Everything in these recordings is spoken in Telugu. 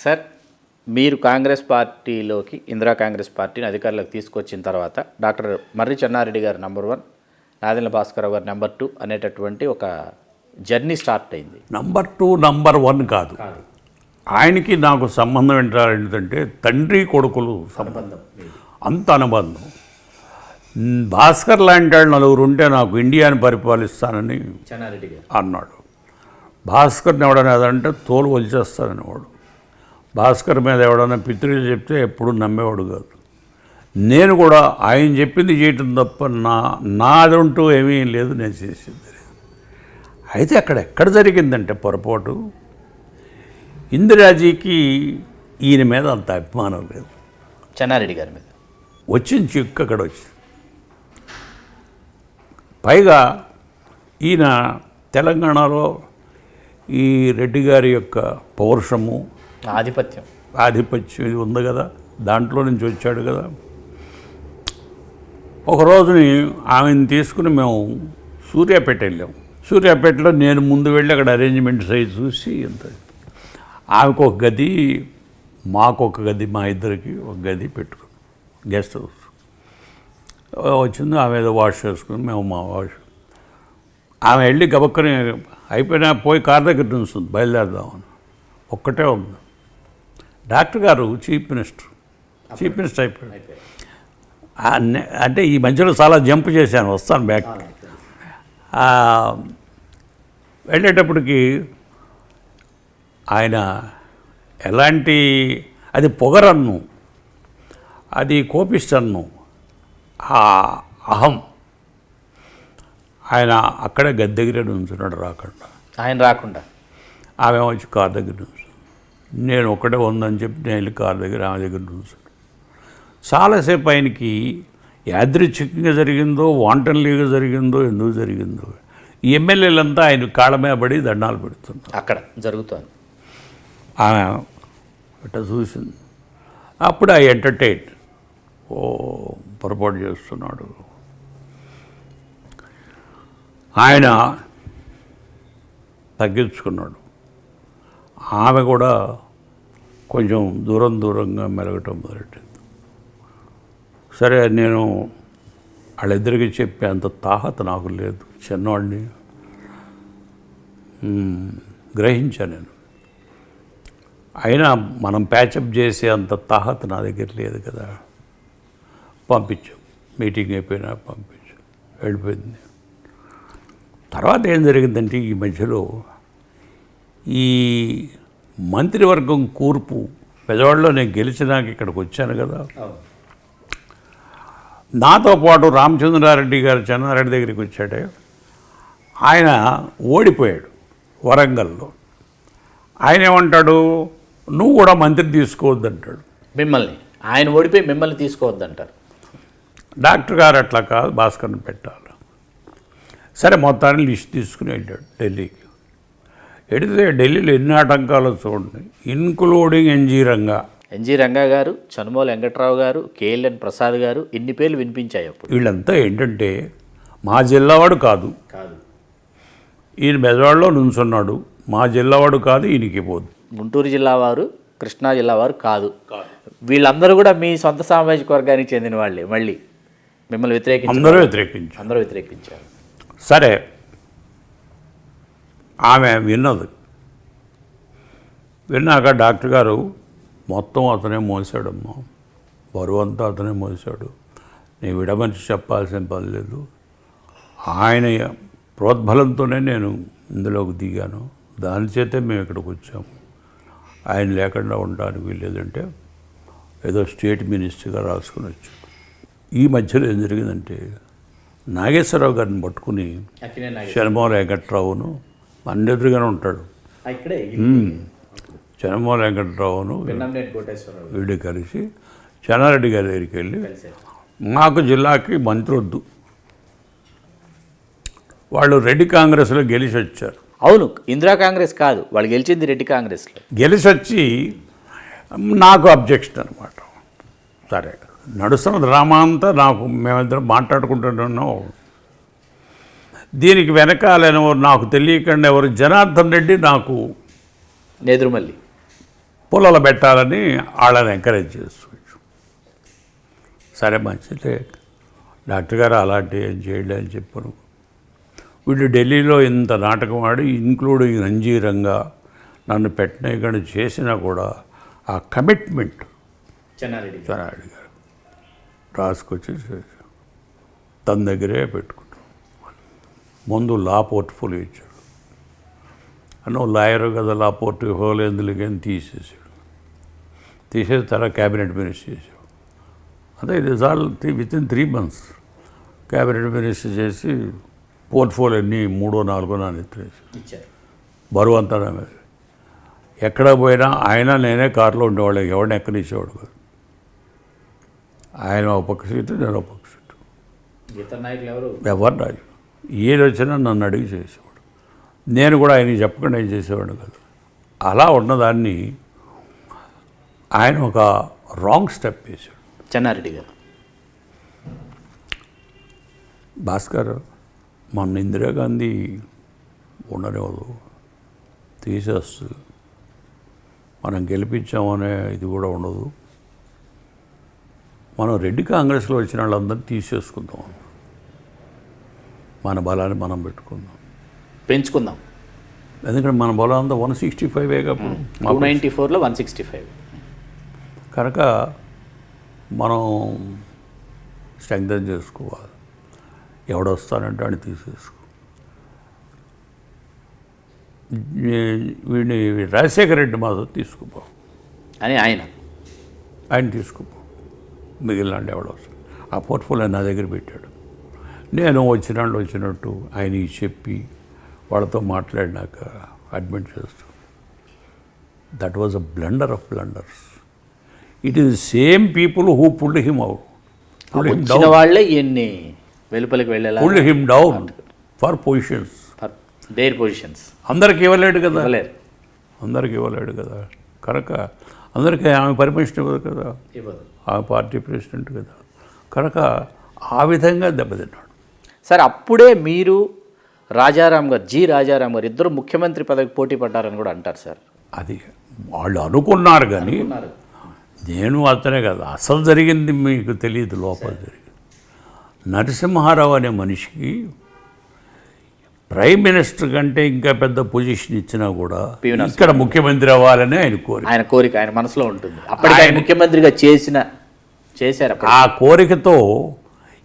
సార్ మీరు కాంగ్రెస్ పార్టీలోకి ఇందిరా కాంగ్రెస్ పార్టీని అధికారంలోకి తీసుకొచ్చిన తర్వాత డాక్టర్ మర్రి చెన్నారెడ్డి గారు నెంబర్ వన్ నాదెండ్ల భాస్కర్ గారు నెంబర్ టూ అనేటటువంటి ఒక జర్నీ స్టార్ట్ అయింది. నంబర్ టూ నంబర్ వన్ కాదు. ఆయనకి నాకు సంబంధం ఏంటంటే తండ్రి కొడుకులు సంబంధం. అంత అనుబంధం. భాస్కర్ లాంటి వాళ్ళు నలుగురు ఉంటే నాకు ఇండియాని పరిపాలిస్తానని చెన్నారెడ్డి గారు. అన్నాడు. భాస్కర్ని ఎవడన్నా అదంటే తోలు వలిచేస్తానని వాడు భాస్కర్ మీద ఎవడన్నా పితృలు చెప్తే ఎప్పుడు నమ్మేవాడు కాదు. నేను కూడా ఆయన చెప్పింది చేయటం తప్ప నా నాదంటూ ఏమీ లేదు నేను చేసింది. అయితే అక్కడ ఎక్కడ జరిగిందంటే పొరపాటు ఇందిరాజీకి ఈయన మీద అంత అభిమానం లేదు. చెన్నారెడ్డి గారి మీద. వచ్చిన చిక్కు అక్కడ వచ్చింది. పైగా ఈయన తెలంగాణలో ఈ రెడ్డి గారి యొక్క పౌరుషము ఆధిపత్యం. ఆధిపత్యం ఇది ఉంది కదా. దాంట్లో నుంచి వచ్చాడు కదా. ఒకరోజుని ఆమెను తీసుకుని మేము సూర్యాపేట వెళ్ళాం. సూర్యాపేటలో నేను ముందు వెళ్ళి అక్కడ అరేంజ్మెంట్ సైజ్ చూసి ఇంత ఆమెకు ఒక గది మాకు ఒక గది మా ఇద్దరికి ఒక గది పెట్టుకున్నాం. Guest house. వచ్చింది ఆమె ఏదో వాష్ చేసుకుని మేము మా వాష్. ఆమె వెళ్ళి గబక్కని అయిపోయినా పోయి కార్ దగ్గర నుంచి బయలుదేరదామని. ఒక్కటే ఉంది. డాక్టర్ గారు చీఫ్ మినిస్టర్ చీఫ్ మినిస్టర్ అయిపోయాడు. అంటే ఈ మధ్యలో చాలా జంప్ చేశాను వస్తాను బ్యాక్. వెళ్ళేటప్పటికి ఆయన ఎలాంటి అది పొగరన్ను అది కోపిస్తన్ను ఆ అహం ఆయన అక్కడే గద్దె దగ్గర నుంచున్నాడు రాకుండా. ఆయన రాకుండా. ఆమె వచ్చి కార్ దగ్గర నుంచి నేను ఒక్కడే ఉందని చెప్పి నేను వెళ్ళి కార్ దగ్గర ఆమె దగ్గర నుంచి చాలాసేపు ఆయనకి యాదృచ్ఛికంగా జరిగిందో వాంటన్లీగా జరిగిందో ఎందుకు జరిగిందో. ఎమ్మెల్యేలంతా ఆయన కాళ్ళ మీద పడి దండాలు పెడుతున్నారు. అక్కడ జరుగుతోంది. ఆమె ఇట్ట చూసింది. అప్పుడు ఆ ఎంటర్టైన్ ఓ పొరపాటు చేస్తున్నాడు. ఆయన తగ్గించుకున్నాడు. ఆమె కూడా కొంచెం దూరం దూరంగా మెలగటం మొదలెట్టింది. సరే నేను వాళ్ళిద్దరికి చెప్పే అంత తాహత నాకు లేదు. చిన్నవాడిని గ్రహించాను గ్రహించా నేను. అయినా మనం ప్యాచప్ చేసే అంత తాహత నా దగ్గర లేదు కదా. పంపించాం. మీటింగ్ అయిపోయినా పంపించాం. వెళ్ళిపోయింది. తర్వాత ఏం జరిగిందంటే ఈ మధ్యలో ఈ మంత్రివర్గం కూర్పు పెదవాడలో నేను గెలిచినాక ఇక్కడికి వచ్చాను కదా. నాతో పాటు రామచంద్రారెడ్డి గారు చెన్నారెడ్డి దగ్గరికి వచ్చాడే. ఆయన ఓడిపోయాడు వరంగల్లో. ఆయన ఏమంటాడు? నువ్వు కూడా మంత్రి తీసుకోవద్దంటాడు. మిమ్మల్ని. ఆయన ఓడిపోయి మిమ్మల్ని తీసుకోవద్దంటారు. డాక్టర్ గారు అట్లా కాదు భాస్కర్ని పెట్టాలి. సరే మొత్తాన్ని లిస్ట్ తీసుకుని వెళ్ళాడు ఢిల్లీకి. వెడితే ఢిల్లీలో ఎన్ని ఆటంకాలు చూడండి. Including NG Ranga. ఎన్జి రంగా గారు చనుమోలు వెంకట్రావు గారు కేఎల్ఎన్ ప్రసాద్ గారు ఇన్ని పేర్లు వినిపించాయి అప్పుడు. వీళ్ళంతా ఏంటంటే మా జిల్లావాడు కాదు. కాదు. ఈయన బెజవాడలో నుంచున్నాడు. మా జిల్లావాడు కాదు ఈయనకి పోదు. గుంటూరు జిల్లా వారు కృష్ణా జిల్లా వారు కాదు. వీళ్ళందరూ కూడా మీ సొంత సామాజిక వర్గానికి చెందిన వాళ్ళే మళ్ళీ. మిమ్మల్ని వ్యతిరేకించారు అందరూ వ్యతిరేకించారు. అందరూ వ్యతిరేకించారు. సరే ఆమె విన్నది. విన్నాక డాక్టర్ గారు మొత్తం అతనే మోసాడమ్మా. బరువు అంతా అతనే మోసాడు. నీ విడమనిచి చెప్పాల్సిన పని లేదు. ఆయన ప్రోద్బలంతోనే నేను ఇందులోకి దిగాను. దాని చేతే మేము ఇక్కడికి వచ్చాము ఆయన లేకుండా ఉండడానికి వీల్లేదంటే ఏదో స్టేట్ మినిస్టర్గా రాసుకుని వచ్చాడు ఈ మధ్యలో ఏం జరిగిందంటే నాగేశ్వరరావు గారిని పట్టుకుని శనమోహన్ వెంకట్రావును మన ఎదురుగానే ఉంటాడు ఇక్కడే శనమోహన్ వెంకట్రావును వీడు కలిసి చెన్నారెడ్డి గారి దగ్గరికి వెళ్ళి మాకు జిల్లాకి మంత్రి వద్దు. వాళ్ళు రెడ్డి కాంగ్రెస్లో గెలిచి వచ్చారు. అవును ఇందిరా కాంగ్రెస్ కాదు. వాళ్ళు గెలిచింది రెడ్డి కాంగ్రెస్లో. గెలిచి వచ్చి నాకు అబ్జెక్షన్ అనమాట సరే నడుస్తున్న డ్రామా అంతా నాకు మేమిద్దరం మాట్లాడుకుంటున్నాం దీనికి వెనకాలైన నాకు తెలియకుండా ఎవరు? జనార్దన్ రెడ్డి నాకు నేదురుమల్లి. పొలాలు పెట్టాలని వాళ్ళని ఎంకరేజ్ చేసుకోవచ్చు సరే మంచిదే. డాక్టర్ గారు అలాంటి ఏం చేయలే అని చెప్పాను వీళ్ళు ఢిల్లీలో ఇంత నాటకం ఆడి ఇంక్లూడింగ్ రంజీరంగా నన్ను పెట్టిన చేసినా కూడా ఆ కమిట్మెంట్ చెన్నారెడ్డి అడిగారు రాసుకొచ్చి. తన దగ్గరే పెట్టుకుంటాం ముందు లా పోర్ట్ఫోలియో ఇచ్చాడు. అన్న లాయర్ కదా లా పోర్ట్ఫోలియో ఎందుకు అని తీసేసాడు. తీసేసి తర్వాత క్యాబినెట్ మినిస్టర్ చేశాడు. అదే ఇది all with in three months cabinet minister చేసి పోర్ట్ఫోలియో అన్ని మూడో నాలుగో నాన్న ఎత్తేసి ఇచ్చారు. బరువు అంతా నా మీద. ఎక్కడ పోయినా ఆయన నేనే కారులో ఉండేవాళ్ళు. ఎవరిని ఎక్కనిచ్చేవాడు కాదు. ఆయన ఒక పక్క సీటు నేను ఒక పక్క సీటు. ఎవరు? రాజు ఏది వచ్చినా నన్ను అడిగి చేసేవాడు? నేను కూడా ఆయనకి చెప్పకుండా ఏం చేసేవాడు కాదు. అలా ఉన్నదాన్ని ఆయన ఒక రాంగ్ స్టెప్ వేశాడు చెన్నారెడ్డి గారు. భాస్కర్ మొన్న ఇందిరాగాంధీ ఉండనివ్వదు. తీసేస్తుంది మనం గెలిపించామనే ఇది కూడా ఉండదు. మనం రెడ్డి కాంగ్రెస్లో వచ్చిన వాళ్ళందరినీ తీసేసుకుందాం మన బలాన్ని మనం పెట్టుకుందాం. పెంచుకుందాం. ఎందుకంటే మన బలం అంతా వన్ సిక్స్టీ ఫైవ్ కాబట్టి టూ నైంటీ ఫోర్లో వన్ సిక్స్టీ ఫైవ్ కనుక మనం స్ట్రెంగ్తన్ చేసుకోవాలి. ఎవడొస్తానంటే అని తీసేసుకో. వీడిని రాజశేఖర రెడ్డి మాతో తీసుకుపో. అని ఆయన. ఆయన తీసుకుపో. మిగిలిన ఎవడో ఆ పోర్ట్ఫోలియో నా దగ్గర పెట్టాడు. నేను వచ్చినాళ్ళు వచ్చినట్టు ఆయనకి చెప్పి వాళ్ళతో మాట్లాడినాక అడ్మిట్ చేస్తూ. That was a blunder of blunders it is same people who pulled him out pulled వచ్చిన వాళ్ళే ఇవన్నీ వెలుపలికి వెళ్ళేలా pulled him down for positions their positions అందరికి ఇవ్వలేడు కదా? అందరికి ఇవ్వలేడు కదా? కనుక అందరికీ ఆమె పర్మిషన్ ఇవ్వదు కదా? ఇవ్వదు. ఆమె పార్టీ ప్రెసిడెంట్ కదా? కనుక ఆ విధంగా దెబ్బతిన్నాడు. సార్ అప్పుడే మీరు రాజారాం గారు జి రాజారాం గారు ఇద్దరు ముఖ్యమంత్రి పదవికి పోటీ పడ్డారని కూడా అంటారు సార్. అది వాళ్ళు అనుకున్నారు కానీ నేను అతనే కదా అసలు జరిగింది మీకు తెలియదు లోపల జరిగింది. నరసింహారావు అనే మనిషికి ప్రైమ్ మినిస్టర్ కంటే ఇంకా పెద్ద పొజిషన్ ఇచ్చినా కూడా. ఇక్కడ ముఖ్యమంత్రి అవ్వాలని ఆయన కోరిక. ఆయన కోరిక ఆయన మనసులో ఉంటుంది. అప్పటికి ఆయన ముఖ్యమంత్రిగా చేసిన చేశారు ఆ కోరికతో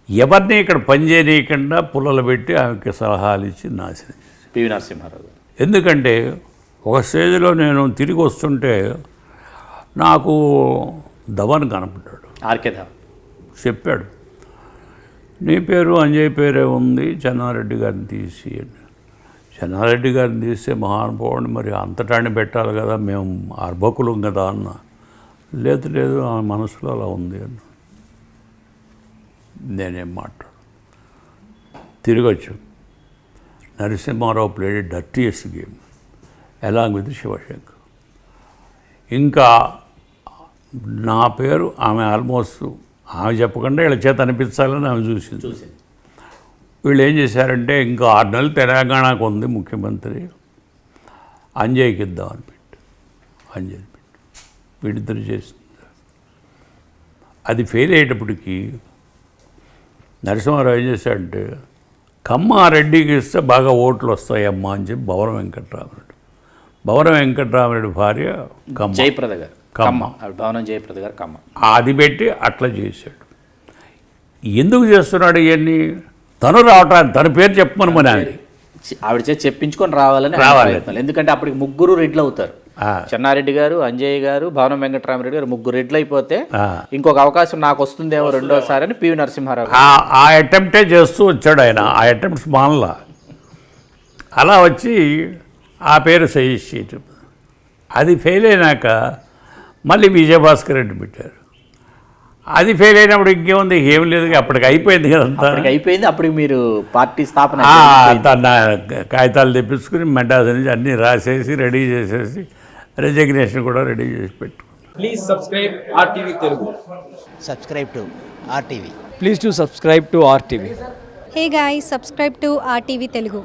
ఎవరిని ఇక్కడ పనిచేయనీయకుండా పుల్లలు పెట్టి ఆమెకి సలహాలు ఇచ్చి నాశనం. పివి నరసింహారావు ఎందుకంటే ఒక స్టేజ్లో నేను తిరిగి వస్తుంటే నాకు ధవన్ కనపడ్డాడు. ఆర్కే ధామ్ చెప్పాడు నీ పేరు అంజయ్ పేరే ఉంది చెన్నారెడ్డి గారిని తీసి అని చెన్నారెడ్డి గారిని తీస్తే మహానుభావుడిని మరి అంతటాన్ని పెట్టాలి కదా మేము అర్భకులం కదా అన్న. లేదు లేదు ఆ మనసులో అలా ఉంది అన్న నేనేం మాట్లాడు. తిరిగి వచ్చాం Narasimha Rao played dirtiest game along with Shivashankar ఇంకా నా పేరు ఆమె ఆల్మోస్ట్ ఆమె చెప్పకుండా వీళ్ళ చేత అనిపించాలని ఆమె చూసింది. చూసింది. వీళ్ళు ఏం చేశారంటే ఇంకా ఆరు నెలలు తెలంగాణకు ఉంది ముఖ్యమంత్రి. అంజయ్కి ఇద్దామని పెట్టి అంజయ్ పెట్టి వీడిద్దరు చేసింది. అది ఫెయిల్ అయ్యేటప్పటికి నరసింహారావు ఏం చేశాడంటే కమ్మారెడ్డికి ఇస్తే బాగా ఓట్లు వస్తాయమ్మా అని చెప్పి భవన వెంకట్రామరెడ్డి భవన వెంకట్రామరెడ్డి భార్య కమ్మ జయప్రద గారు కమ్మ. ఆవిడ భవనం జయప్రద గారు కమ్మ అది పెట్టి అట్లా చేశాడు. ఎందుకు చేస్తున్నాడు ఇవన్నీ? తను రావటానికి తన పేరు చెప్పమని మన చి- ఆవిడ చేతి చెప్పించుకొని రావాలని రావాలి. ఎందుకంటే అప్పటికి ముగ్గురు రెడ్లు అవుతారు. చెన్నారెడ్డి గారు అంజయ్ గారు భవనం వెంకటరామరెడ్డి గారు ముగ్గురు రెడ్లు అయిపోతే. ఇంకొక అవకాశం నాకు వస్తుందేమో రెండోసారి అని పివి నరసింహారావు. ఆ- ఆ అటెంప్టే చేస్తూ వచ్చాడు ఆయన. ఆ అటెంప్ట్స్ మానలా. అలా వచ్చి ఆ పేరు సజెస్ట్ చేయటం. అది ఫెయిల్ అయినాక మళ్ళీ విజయభాస్కర్ రెడ్డి పెట్టారు. అది ఫెయిల్ అయినప్పుడు ఇంకేముంది? ఏం లేదు అప్పటికి అయిపోయింది కదంతా. అప్పటికి అయిపోయింది అప్పటికి మీరు పార్టీ స్థాపన కాగితాలు తెప్పించుకుని మెడ్రాస్ నుంచి అన్నీ రాసేసి రెడీ చేసేసి రెజిగ్నేషన్ కూడా రెడీ చేసి పెట్టు. Please subscribe RTV Telugu subscribe to RTV please to subscribe to RTV hey guy subscribe to RTV Telugu